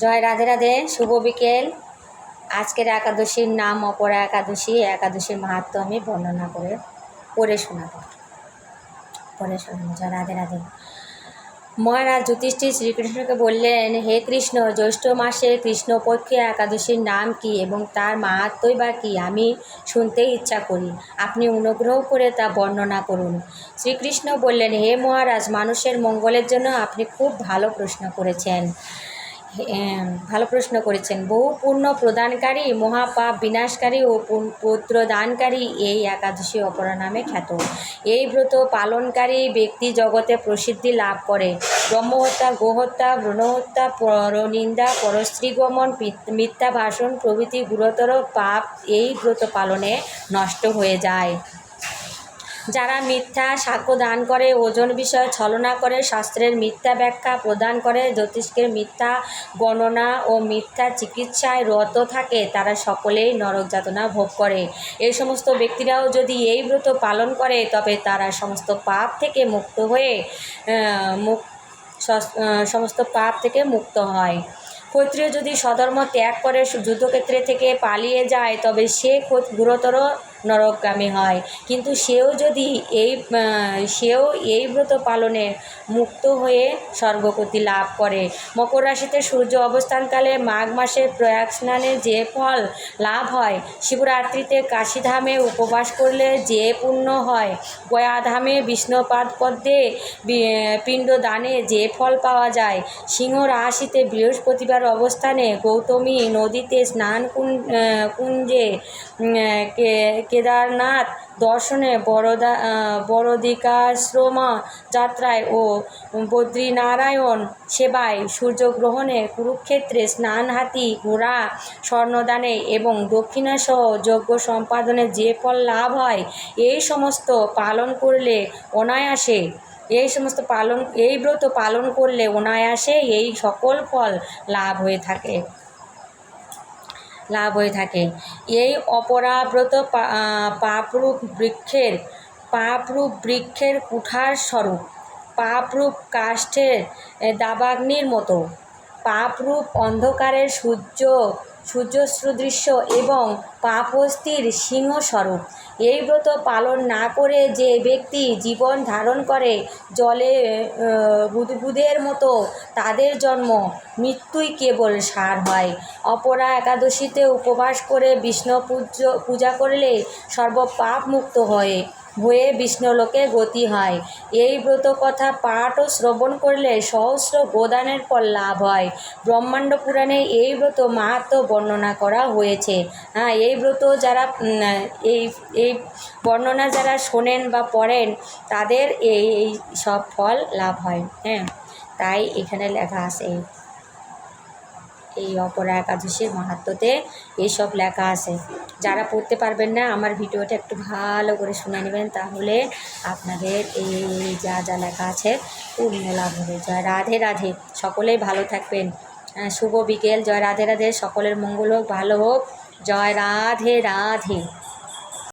জয় রাধে রাধে, শুভ বিকেল। আজকের একাদশীর নাম, অপরা একাদশী, একাদশীর মাহাত্ম আমি বর্ণনা করে, পড়ে শোনাব। পড়ে শোনাবো, জয় রাধে রাধে। মহারাজ যুধিষ্ঠির শ্রীকৃষ্ণকে বললেন, হে কৃষ্ণ, জ্যৈষ্ঠ মাসে কৃষ্ণপক্ষে একাদশীর নাম কি এবং তার মাহাত্মই বা কী? আমি শুনতে ইচ্ছা করি। আপনি অনুগ্রহ করে তা বর্ণনা করুন। শ্রীকৃষ্ণ বললেন, হে মহারাজ, মানুষের মঙ্গলের জন্য আপনি খুব ভালো প্রশ্ন করেছেন। ভালো প্রশ্ন করেছেন। বহু পুণ্য প্রদানকারী, মহাপাপ বিনাশকারী ও পুন- পুত্র দানকারী এই একাদশী অপরা নামে খ্যাত। এই ব্রত পালনকারী ব্যক্তি জগতে প্রসিদ্ধি লাভ করে। ব্রহ্মহত্যা, গোহত্যা, ভ্রূণহত্যা, পরনিন্দা পরস্ত্রীগমন মিথ্যা ভাষণ প্রভৃতি গুরুতর পাপ এই ব্রত পালনে নষ্ট হয়ে যায়। যারা মিথ্যা সাক্ষ্য দান করে ওজন বিষয়ে ছলনা করে শাস্ত্রের মিথ্যা ব্যাখ্যা প্রদান করে জ্যোতিষ্কের মিথ্যা গণনা ও মিথ্যা চিকিৎসায় রত থাকে তারা সকলেই নরক যাতনা ভোগ করে। এই সমস্ত ব্যক্তিরাও যদি এই ব্রত পালন করে তবে তারা সমস্ত পাপ থেকে মুক্ত হয়ে আহ, মুক সমস্ত পাপ থেকে মুক্ত হয়। ক্ষত্রিয় যদি স্বধর্ম ত্যাগ করে যুদ্ধক্ষেত্রে থেকে পালিয়ে যায় তবে সে গুরুতর নরকগামী হয়। কিন্তু সেও যদি এই সেও এই ব্রত পালনে মুক্ত হয়ে স্বর্গগতি লাভ করে। মকর রাশিতে সূর্য অবস্থানকালে মাঘ মাসে প্রয়াগ স্নানে যে ফল লাভ হয়, শিবরাত্রিতে কাশীধামে উপবাস করলে যে পুণ্য হয়, গয়াধামে বিষ্ণুপাদ পদ্মে বি- পিণ্ডদানে যে ফল পাওয়া যায়, সিংহ রাশিতে বৃহস্পতিবার অবস্থানে গৌতমী নদীতে স্নান কুঞ্জে কেদারনাথ দর্শনে বরদা বরদিকাশ্রমা যাত্রায় ও বদ্রীনারায়ণ সেবায় সূর্যগ্রহণে কুরুক্ষেত্রে স্নান, হাতি, ঘোড়া, স্বর্ণদানে এবং দক্ষিণাসহ যজ্ঞ সম্পাদনে যে ফল লাভ হয়, এই সমস্ত পালন করলে অনায়াসে, এই সমস্ত পালন, এই ব্রত পালন করলে অনায়াসে এই সকল ফল লাভ হয়ে থাকে। লাভ হয়ে থাকে। এই অপরাব্রত পাপরূপ বৃক্ষের পাপরূপ বৃক্ষের কুঠার স্বরূপ, পাপরূপ কাষ্ঠের দাবাগ্নির মতো, পাপরূপ অন্ধকারের সূর্য সূর্যসদৃশ্য এবং পাপস্থির সিংহস্বরূপ। এই ব্রত পালন না করে যে ব্যক্তি জীবন ধারণ করে জলে বুদবুদের মতো তাদের জন্ম, মৃত্যুই কেবল সার হয়। অপরা একাদশীতে উপবাস করে বিষ্ণু পূজা করলে সর্বপাপ মুক্ত হয়ে হয়ে বিষ্ণুলোকে গতি হয়। এই ব্রত কথা পাঠ ও শ্রবণ করলে সহস্র গোদানের পর লাভ হয়। ব্রহ্মাণ্ড পুরাণে এই ব্রত মাহাত্ম বর্ণনা করা হয়েছে। হ্যাঁ এই ব্রত যারা এই এই বর্ণনা যারা শোনেন বা পড়েন, তাদের এই এই সব ফল লাভ হয় হ্যাঁ? তাই এখানে লেখা আছে, এই অপরা একাদশীর মাহাত্মতে এইসব লেখা আছে। যারা পড়তে পারবেন না, আমার ভিডিওটা একটু ভালো করে শুনে নেবেন, তাহলে আপনাদের এই যা যা লেখা আছে, পূর্ণ লাভ হবে। জয় রাধে রাধে, সকলেই ভালো থাকবেন। শুভ বিকেল। জয় রাধে রাধে, সকলের মঙ্গল হোক, ভালো হোক। জয় রাধে রাধে।